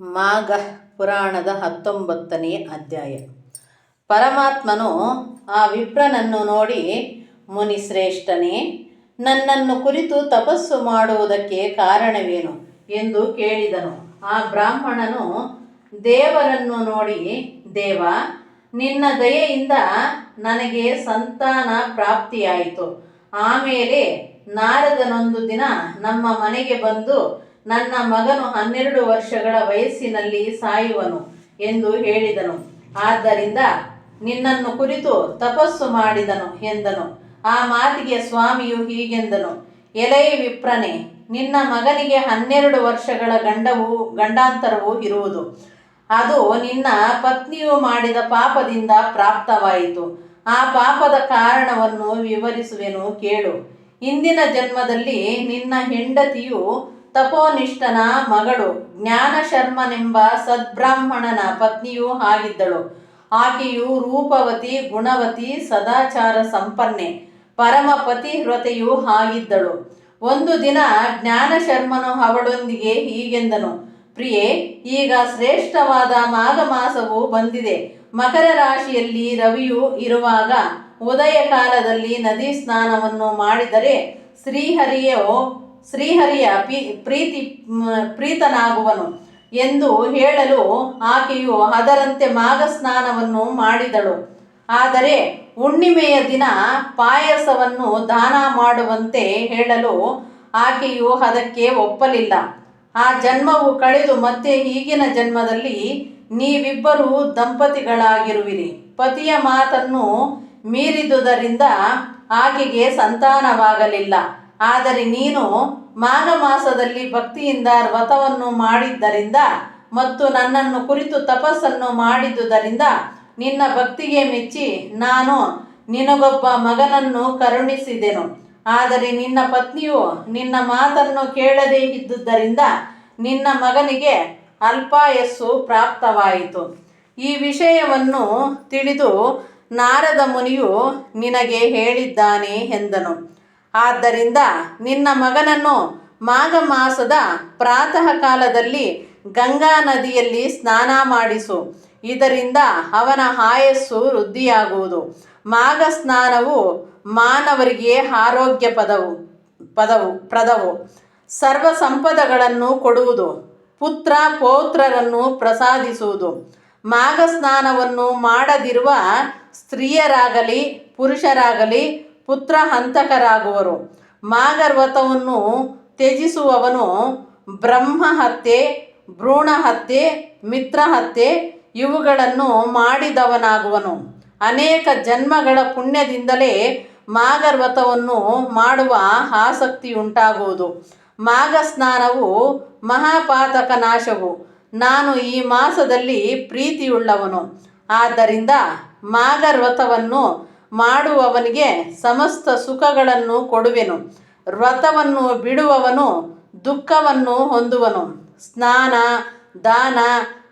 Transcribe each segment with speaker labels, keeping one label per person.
Speaker 1: ಮಾಘ ಪುರಾಣದ ಹತ್ತೊಂಬತ್ತನೆಯ ಅಧ್ಯಾಯ. ಪರಮಾತ್ಮನು ಆ ವಿಪ್ರನನ್ನು ನೋಡಿ ಮುನಿಶ್ರೇಷ್ಠನೇ ನನ್ನನ್ನು ಕುರಿತು ತಪಸ್ಸು ಮಾಡುವುದಕ್ಕೆ ಕಾರಣವೇನು? ಎಂದು ಕೇಳಿದನು. ಆ ಬ್ರಾಹ್ಮಣನು, ದೇವರನ್ನು ನೋಡಿ, ದೇವ, ನಿನ್ನ ದಯೆಯಿಂದ ನನಗೆ ಸಂತಾನ ಪ್ರಾಪ್ತಿಯಾಯಿತು. ಆಮೇಲೆ ನಾರದನೊಂದು ದಿನ ನಮ್ಮ ಮನೆಗೆ ಬಂದು ನನ್ನ ಮಗನು ಹನ್ನೆರಡು ವರ್ಷಗಳ ವಯಸ್ಸಿನಲ್ಲಿ ಸಾಯುವನು ಎಂದು ಹೇಳಿದನು. ಆದ್ದರಿಂದ ನಿನ್ನನ್ನು ಕುರಿತು ತಪಸ್ಸು ಮಾಡಿದನು ಎಂದನು. ಆ ಮಾತಿಗೆ ಸ್ವಾಮಿಯು ಹೀಗೆಂದನು, ಎಲೈ ವಿಪ್ರನೆ, ನಿನ್ನ ಮಗನಿಗೆ ಹನ್ನೆರಡು ವರ್ಷಗಳ ಗಂಡವು, ಗಂಡಾಂತರವು ಇರುವುದು. ಅದು ನಿನ್ನ ಪತ್ನಿಯು ಮಾಡಿದ ಪಾಪದಿಂದ ಪ್ರಾಪ್ತವಾಯಿತು. ಆ ಪಾಪದ ಕಾರಣವನ್ನು ವಿವರಿಸುವೆನು, ಕೇಳು. ಇಂದಿನ ಜನ್ಮದಲ್ಲಿ ನಿನ್ನ ಹೆಂಡತಿಯು ತಪೋನಿಷ್ಠನ ಮಗಳು ಜ್ಞಾನಶರ್ಮನೆಂಬ ಸದ್ಬ್ರಾಹ್ಮಣನ ಪತ್ನಿಯೂ ಆಗಿದ್ದಳು. ಆಕೆಯು ರೂಪವತಿ, ಗುಣವತಿ, ಸದಾಚಾರ ಸಂಪನ್ನೆ, ಪರಮ ಪತಿವ್ರತೆಯೂ ಆಗಿದ್ದಳು. ಒಂದು ದಿನ ಜ್ಞಾನಶರ್ಮನು ಅವಳೊಂದಿಗೆ ಹೀಗೆಂದನು, ಪ್ರಿಯೆ, ಈಗ ಶ್ರೇಷ್ಠವಾದ ಮಾಘ ಮಾಸವು ಬಂದಿದೆ. ಮಕರ ರಾಶಿಯಲ್ಲಿ ರವಿಯು ಇರುವಾಗ ಉದಯ ಕಾಲದಲ್ಲಿ ನದಿ ಸ್ನಾನವನ್ನು ಮಾಡಿದರೆ ಶ್ರೀಹರಿಯೋ ಶ್ರೀಹರಿಯ ಪ್ರೀತಿ ಪ್ರೀತನಾಗುವನು ಎಂದು ಹೇಳಲು ಆಕೆಯು ಅದರಂತೆ ಮಾಘ ಸ್ನಾನವನ್ನು ಮಾಡಿದಳು. ಆದರೆ ಹುಣ್ಣಿಮೆಯ ದಿನ ಪಾಯಸವನ್ನು ದಾನ ಮಾಡುವಂತೆ ಹೇಳಲು ಆಕೆಯು ಅದಕ್ಕೆ ಒಪ್ಪಲಿಲ್ಲ. ಆ ಜನ್ಮವು ಕಳೆದು ಮತ್ತೆ ಈಗಿನ ಜನ್ಮದಲ್ಲಿ ನೀವಿಬ್ಬರೂ ದಂಪತಿಗಳಾಗಿರುವಿರಿ. ಪತಿಯ ಮಾತನ್ನು ಮೀರಿದುದರಿಂದ ಆಕೆಗೆ ಸಂತಾನವಾಗಲಿಲ್ಲ. ಆದರೆ ನೀನು ಮಾಘ ಮಾಸದಲ್ಲಿ ಭಕ್ತಿಯಿಂದ ವ್ರತವನ್ನು ಮಾಡಿದ್ದರಿಂದ ಮತ್ತು ನನ್ನನ್ನು ಕುರಿತು ತಪಸ್ಸನ್ನು ಮಾಡಿದುದರಿಂದ ನಿನ್ನ ಭಕ್ತಿಗೆ ಮೆಚ್ಚಿ ನಾನು ನಿನಗೊಬ್ಬ ಮಗನನ್ನು ಕರುಣಿಸಿದೆನು. ಆದರೆ ನಿನ್ನ ಪತ್ನಿಯು ನಿನ್ನ ಮಾತನ್ನು ಕೇಳದೇ ಇದ್ದುದರಿಂದ ನಿನ್ನ ಮಗನಿಗೆ ಅಲ್ಪಾಯಸ್ಸು ಪ್ರಾಪ್ತವಾಯಿತು. ಈ ವಿಷಯವನ್ನು ತಿಳಿದು ನಾರದ ಮುನಿಯು ನಿನಗೆ ಹೇಳಿದ್ದಾನೆ ಎಂದನು. ಆದ್ದರಿಂದ ನಿನ್ನ ಮಗನನ್ನು ಮಾಘ ಮಾಸದ ಪ್ರಾತಃ ಕಾಲದಲ್ಲಿ ಗಂಗಾ ನದಿಯಲ್ಲಿ ಸ್ನಾನ ಮಾಡಿಸು. ಇದರಿಂದ ಅವನ ಆಯಸ್ಸು ವೃದ್ಧಿಯಾಗುವುದು. ಮಾಘ ಸ್ನಾನವು ಮಾನವರಿಗೆ ಆರೋಗ್ಯ ಪದವು ಪದವು, ಪ್ರದವು. ಸರ್ವ ಸಂಪದಗಳನ್ನು ಕೊಡುವುದು. ಪುತ್ರ ಪೌತ್ರರನ್ನು ಪ್ರಸಾದಿಸುವುದು. ಮಾಘ ಸ್ನಾನವನ್ನು ಮಾಡದಿರುವ ಸ್ತ್ರೀಯರಾಗಲಿ, ಪುರುಷರಾಗಲಿ ಪುತ್ರ ಹಂತಕರಾಗುವರು. ಮಾಗರ್ವತವನ್ನು ತ್ಯಜಿಸುವವನು ಬ್ರಹ್ಮ ಹತ್ಯೆ ಭ್ರೂಣ ಹತ್ಯೆ ಮಿತ್ರ ಹತ್ಯೆ ಇವುಗಳನ್ನು ಮಾಡಿದವನಾಗುವನು. ಅನೇಕ ಜನ್ಮಗಳ ಪುಣ್ಯದಿಂದಲೇ ಮಾಗರ್ವತವನ್ನು ಮಾಡುವ ಆಸಕ್ತಿ ಉಂಟಾಗುವುದು ಮಾಘ ಸ್ನಾನವು ಮಹಾಪಾತಕ ನಾಶವು. ನಾನು ಈ ಮಾಸದಲ್ಲಿ ಪ್ರೀತಿಯುಳ್ಳವನು. ಆದ್ದರಿಂದ ಮಾಗರ್ವತವನ್ನು ಮಾಡುವವನಿಗೆ ಸಮಸ್ತ ಸುಖಗಳನ್ನು ಕೊಡುವೆನು. ವ್ರತವನ್ನು ಬಿಡುವವನು ದುಃಖವನ್ನು ಹೊಂದುವನು. ಸ್ನಾನ, ದಾನ,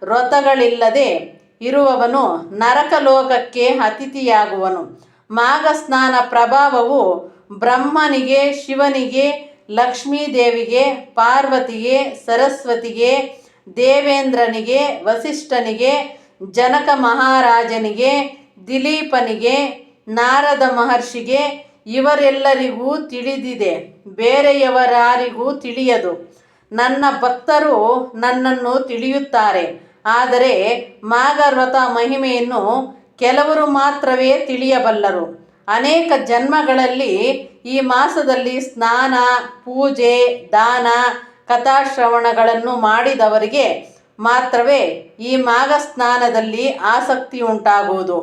Speaker 1: ವ್ರತಗಳಿಲ್ಲದೆ ಇರುವವನು ನರಕಲೋಕಕ್ಕೆ ಅತಿಥಿಯಾಗುವನು. ಮಾಘ ಸ್ನಾನ ಪ್ರಭಾವವು ಬ್ರಹ್ಮನಿಗೆ, ಶಿವನಿಗೆ, ಲಕ್ಷ್ಮೀದೇವಿಗೆ, ಪಾರ್ವತಿಗೆ, ಸರಸ್ವತಿಗೆ, ದೇವೇಂದ್ರನಿಗೆ, ವಸಿಷ್ಠನಿಗೆ, ಜನಕ ಮಹಾರಾಜನಿಗೆ, ದಿಲೀಪನಿಗೆ ನಾರದ ಮಹರ್ಷಿಗೆ ಇವರೆಲ್ಲರಿಗೂ ತಿಳಿದಿದೆ, ಬೇರೆಯವರಾರಿಗೂ ತಿಳಿಯದು. ನನ್ನ ಭಕ್ತರು ನನ್ನನ್ನು ತಿಳಿಯುತ್ತಾರೆ, ಆದರೆ ಮಾಗರ್ವತ ಮಹಿಮೆಯನ್ನು ಕೆಲವರು ಮಾತ್ರವೇ ತಿಳಿಯಬಲ್ಲರು. ಅನೇಕ ಜನ್ಮಗಳಲ್ಲಿ ಈ ಮಾಸದಲ್ಲಿ ಸ್ನಾನ, ಪೂಜೆ, ದಾನ, ಕಥಾಶ್ರವಣಗಳನ್ನು ಮಾಡಿದವರಿಗೆ ಮಾತ್ರವೇ ಈ ಮಾಘ ಸ್ನಾನದಲ್ಲಿ ಆಸಕ್ತಿ ಉಂಟಾಗುವುದು.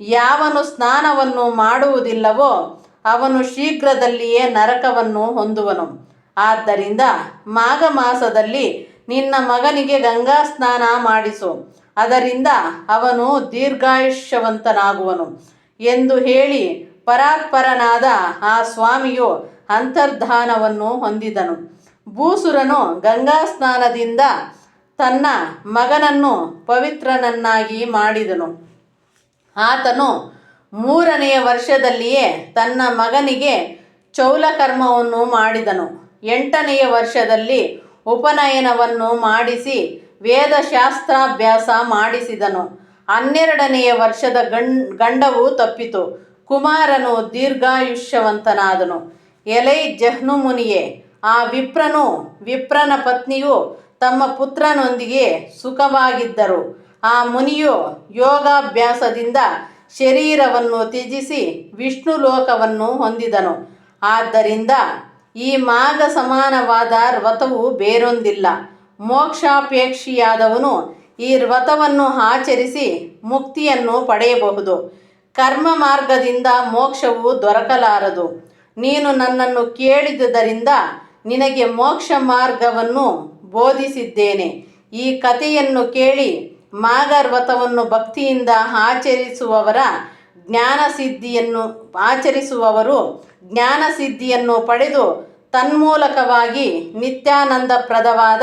Speaker 1: ಯಾವನು ಸ್ನಾನವನ್ನು ಮಾಡುವುದಿಲ್ಲವೋ ಅವನು ಶೀಘ್ರದಲ್ಲಿಯೇ ನರಕವನ್ನು ಹೊಂದುವನು. ಆದ್ದರಿಂದ ಮಾಘ ಮಾಸದಲ್ಲಿ ನಿನ್ನ ಮಗನಿಗೆ ಗಂಗಾ ಸ್ನಾನ ಮಾಡಿಸು. ಅದರಿಂದ ಅವನು ದೀರ್ಘಾಯುಷ್ಯವಂತನಾಗುವನು. ಎಂದು ಹೇಳಿ ಪರಾತ್ಪರನಾದ ಆ ಸ್ವಾಮಿಯು ಅಂತರ್ಧಾನವನ್ನು ಹೊಂದಿದನು. ಭೂಸುರನು ಗಂಗಾ ಸ್ನಾನದಿಂದ ತನ್ನ ಮಗನನ್ನು ಪವಿತ್ರನನ್ನಾಗಿ ಮಾಡಿದನು. ಆತನು ಮೂರನೆಯ ವರ್ಷದಲ್ಲಿಯೇ ತನ್ನ ಮಗನಿಗೆ ಚೌಲಕರ್ಮವನ್ನು ಮಾಡಿದನು. ಎಂಟನೆಯ ವರ್ಷದಲ್ಲಿ ಉಪನಯನವನ್ನು ಮಾಡಿಸಿ ವೇದಶಾಸ್ತ್ರಾಭ್ಯಾಸ ಮಾಡಿಸಿದನು. ಹನ್ನೆರಡನೆಯ ವರ್ಷದ ಗಂಡ್, ಗಂಡವು ತಪ್ಪಿತು. ಕುಮಾರನು ದೀರ್ಘಾಯುಷ್ಯವಂತನಾದನು. ಎಲೈ ಜಹ್ನು ಮುನಿಯೇ ಆ ವಿಪ್ರನು ವಿಪ್ರನ ಪತ್ನಿಯು ತಮ್ಮ ಪುತ್ರನೊಂದಿಗೆ ಸುಖವಾಗಿದ್ದರು. ಆ ಮುನಿಯು ಯೋಗಾಭ್ಯಾಸದಿಂದ ಶರೀರವನ್ನು ತ್ಯಜಿಸಿ ವಿಷ್ಣು ಲೋಕವನ್ನು ಹೊಂದಿದನು. ಆದ್ದರಿಂದ ಈ ಮಾಘ ಸಮಾನವಾದ ವ್ರತವು ಬೇರೊಂದಿಲ್ಲ. ಮೋಕ್ಷಾಪೇಕ್ಷಿಯಾದವನು ಈ ವ್ರತವನ್ನು ಆಚರಿಸಿ ಮುಕ್ತಿಯನ್ನು ಪಡೆಯಬಹುದು. ಕರ್ಮ ಮಾರ್ಗದಿಂದ ಮೋಕ್ಷವು ದೊರಕಲಾರದು. ನೀನು ನನ್ನನ್ನು ಕೇಳಿದುದರಿಂದ ನಿನಗೆ ಮೋಕ್ಷ ಮಾರ್ಗವನ್ನು ಬೋಧಿಸಿದ್ದೇನೆ. ಈ ಕಥೆಯನ್ನು ಕೇಳಿ ಮಾಘವ್ರತವನ್ನು ಭಕ್ತಿಯಿಂದ ಆಚರಿಸುವವರ ಜ್ಞಾನಸಿದ್ಧಿಯನ್ನು, ಆಚರಿಸುವವರು ಜ್ಞಾನಸಿದ್ಧಿಯನ್ನು ಪಡೆದು ತನ್ಮೂಲಕವಾಗಿ ನಿತ್ಯಾನಂದಪ್ರದವಾದ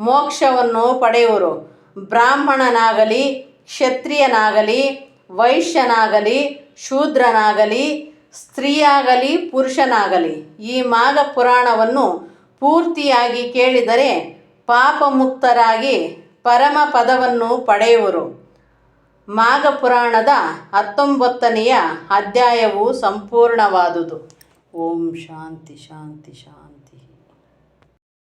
Speaker 1: ಮೋಕ್ಷವನ್ನು ಪಡೆಯುವರು. ಬ್ರಾಹ್ಮಣನಾಗಲಿ, ಕ್ಷತ್ರಿಯನಾಗಲಿ, ವೈಶ್ಯನಾಗಲಿ, ಶೂದ್ರನಾಗಲಿ, ಸ್ತ್ರೀಯಾಗಲಿ, ಪುರುಷನಾಗಲಿ ಈ ಮಾಘ ಪುರಾಣವನ್ನು ಪೂರ್ತಿಯಾಗಿ ಕೇಳಿದರೆ ಪಾಪಮುಕ್ತರಾಗಿ ಪರಮ ಪದವನ್ನು ಪಡೆಯುವರು. ಮಾಘ ಪುರಾಣದ ಹತ್ತೊಂಬತ್ತನೆಯ ಅಧ್ಯಾಯವು ಸಂಪೂರ್ಣವಾದುದು. ಓಂ ಶಾಂತಿ ಶಾಂತಿ ಶಾಂತಿ.